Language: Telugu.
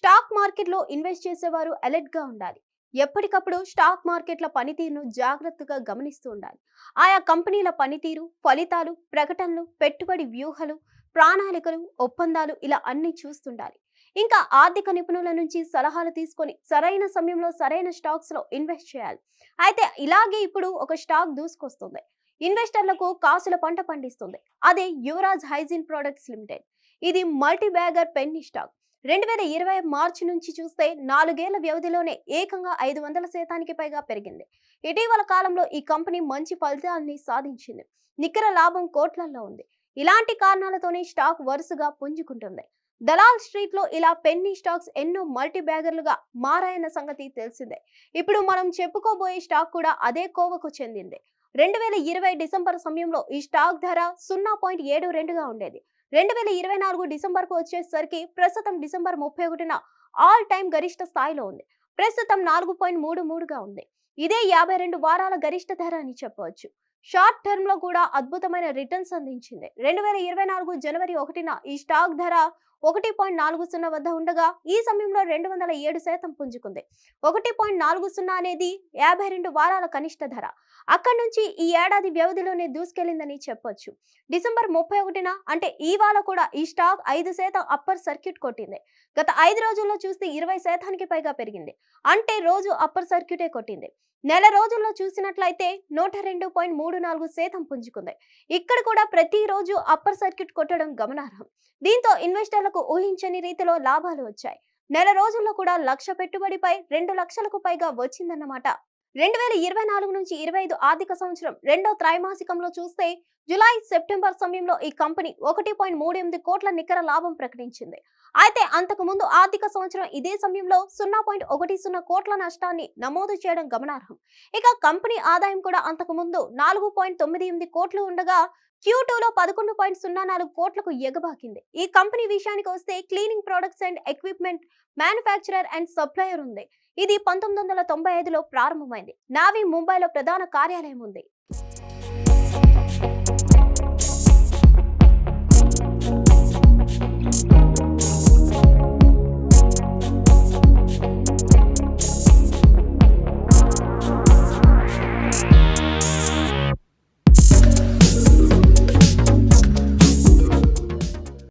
స్టాక్ మార్కెట్లో ఇన్వెస్ట్ చేసేవారు అలర్ట్గా ఉండాలి. ఎప్పటికప్పుడు స్టాక్ మార్కెట్ల పనితీరును జాగ్రత్తగా గమనిస్తూ ఉండాలి. ఆయా కంపెనీల పనితీరు ఫలితాలు ప్రకటనలు పెట్టుబడి వ్యూహాలు ప్రణాళికలు ఒప్పందాలు ఇలా అన్ని చూస్తుండాలి. ఇంకా ఆర్థిక నిపుణుల నుంచి సలహాలు తీసుకొని సరైన సమయంలో సరైన స్టాక్స్లో ఇన్వెస్ట్ చేయాలి. అయితే ఇలాగే ఇప్పుడు ఒక స్టాక్ దూసుకొస్తుంది. ఇన్వెస్టర్లకు కాసుల పంట పండిస్తుంది. అదే యువరాజ్ హైజీన్ ప్రొడక్ట్స్ లిమిటెడ్. ఇది మల్టీ బ్యాగర్ పెన్నీ స్టాక్. రెండు వేల ఇరవై మార్చి నుంచి చూస్తే నాలుగేళ్ళ వ్యవధిలోనే ఏకంగా ఐదు వందల శాతానికి పైగా పెరిగింది. ఇటీవల కాలంలో ఈ కంపెనీ మంచి ఫలితాన్ని సాధించింది. నికర లాభం కోట్లల్లో ఉంది. ఇలాంటి కారణాలతోనే స్టాక్ వరుసగా పుంజుకుంటుంది. దలాల్ స్ట్రీట్లో ఇలా పెన్నీ స్టాక్స్ ఎన్నో మల్టీ బ్యాగర్లుగా మారాయన్న సంగతి తెలిసిందే. ఇప్పుడు మనం చెప్పుకోబోయే స్టాక్ కూడా అదే కోవకు చెందింది. రెండు వేల ఇరవై డిసెంబర్ సమయంలో ఈ స్టాక్ ధర సున్నా పాయింట్ ఏడు రెండుగా ఉండేది. రెండు వేల ఇరవై నాలుగు డిసెంబర్కు వచ్చేసరికి ప్రస్తుతం డిసెంబర్ ముప్పై ఒకటిన ఆల్ టైమ్ గరిష్ట స్థాయిలో ఉంది. ప్రస్తుతం నాలుగు పాయింట్ మూడు మూడుగా ఉంది. ఇదే యాభై రెండు వారాల గరిష్ట ధర అని చెప్పవచ్చు. షార్ట్ టర్మ్లో కూడా అద్భుతమైన రిటర్న్స్ అందించింది. రెండు వేల ఇరవై నాలుగు జనవరి ఒకటిన ఈ స్టాక్ ధర ఒకటి పాయింట్ నాలుగు సున్నా వద్ద ఉండగా ఈ సమయంలో రెండు వందల ఏడు శాతం పుంజుకుంది. ఒకటి పాయింట్ నాలుగు సున్నా అనేది యాభై రెండు వారాల కనిష్ట ధర. అక్కడి నుంచి ఈ ఏడాది వ్యవధిలోనే దూసుకెళ్ళిందని చెప్పొచ్చు. డిసెంబర్ ముప్పై ఒకటిన అంటే ఇవాళ కూడా ఈ స్టాక్ ఐదు శాతం అప్పర్ సర్క్యూట్ కొట్టింది. గత ఐదు రోజుల్లో చూస్తే ఇరవై శాతానికి పైగా పెరిగింది. అంటే రోజు అప్పర్ సర్క్యూటే కొట్టింది. నెల రోజుల్లో చూసినట్లయితే నూట రెండు పాయింట్ మూడు నాలుగు శాతం పుంజుకుంది. ఇక్కడ కూడా ప్రతిరోజు అప్పర్ సర్క్యూట్ కొట్టడం గమనార్హం. దీంతో రైతులకు ఊహించని రీతిలో లాభాలు వచ్చాయి. నెల రోజుల్లో కూడా లక్ష పెట్టుబడిపై రెండు లక్షలకు పైగా వచ్చిందన్నమాట. రెండు వేల ఇరవై నాలుగు నుంచి ఇరవై ఐదు ఆర్థిక సంవత్సరం రెండో త్రైమాసికంలో చూస్తే జులై సెప్టెంబర్ సమయంలో ఈ కంపెనీ ఒకటి పాయింట్ మూడు ఎనిమిది కోట్ల నికర లాభం ప్రకటించింది. అయితే అంతకు ముందు ఆర్థిక సంవత్సరం ఇదే సమయంలో సున్నా పాయింట్ ఒకటి సున్నా కోట్ల నష్టాన్ని నమోదు చేయడం గమనార్హం. ఇక కంపెనీ ఆదాయం కూడా అంతకు ముందు నాలుగు పాయింట్ తొమ్మిది ఎనిమిది కోట్లు ఉండగా క్యూటూలో పదకొండు పాయింట్ సున్నా నాలుగు కోట్లకు ఎగబాకింది. ఈ కంపెనీ విషయానికి వస్తే cleaning products and equipment manufacturer and supplier ఉంది. ఇది పంతొమ్మిది వందల తొంభై ఐదులో ప్రారంభమైంది. నావీ ముంబైలో ప్రధాన కార్యాలయం ఉంది.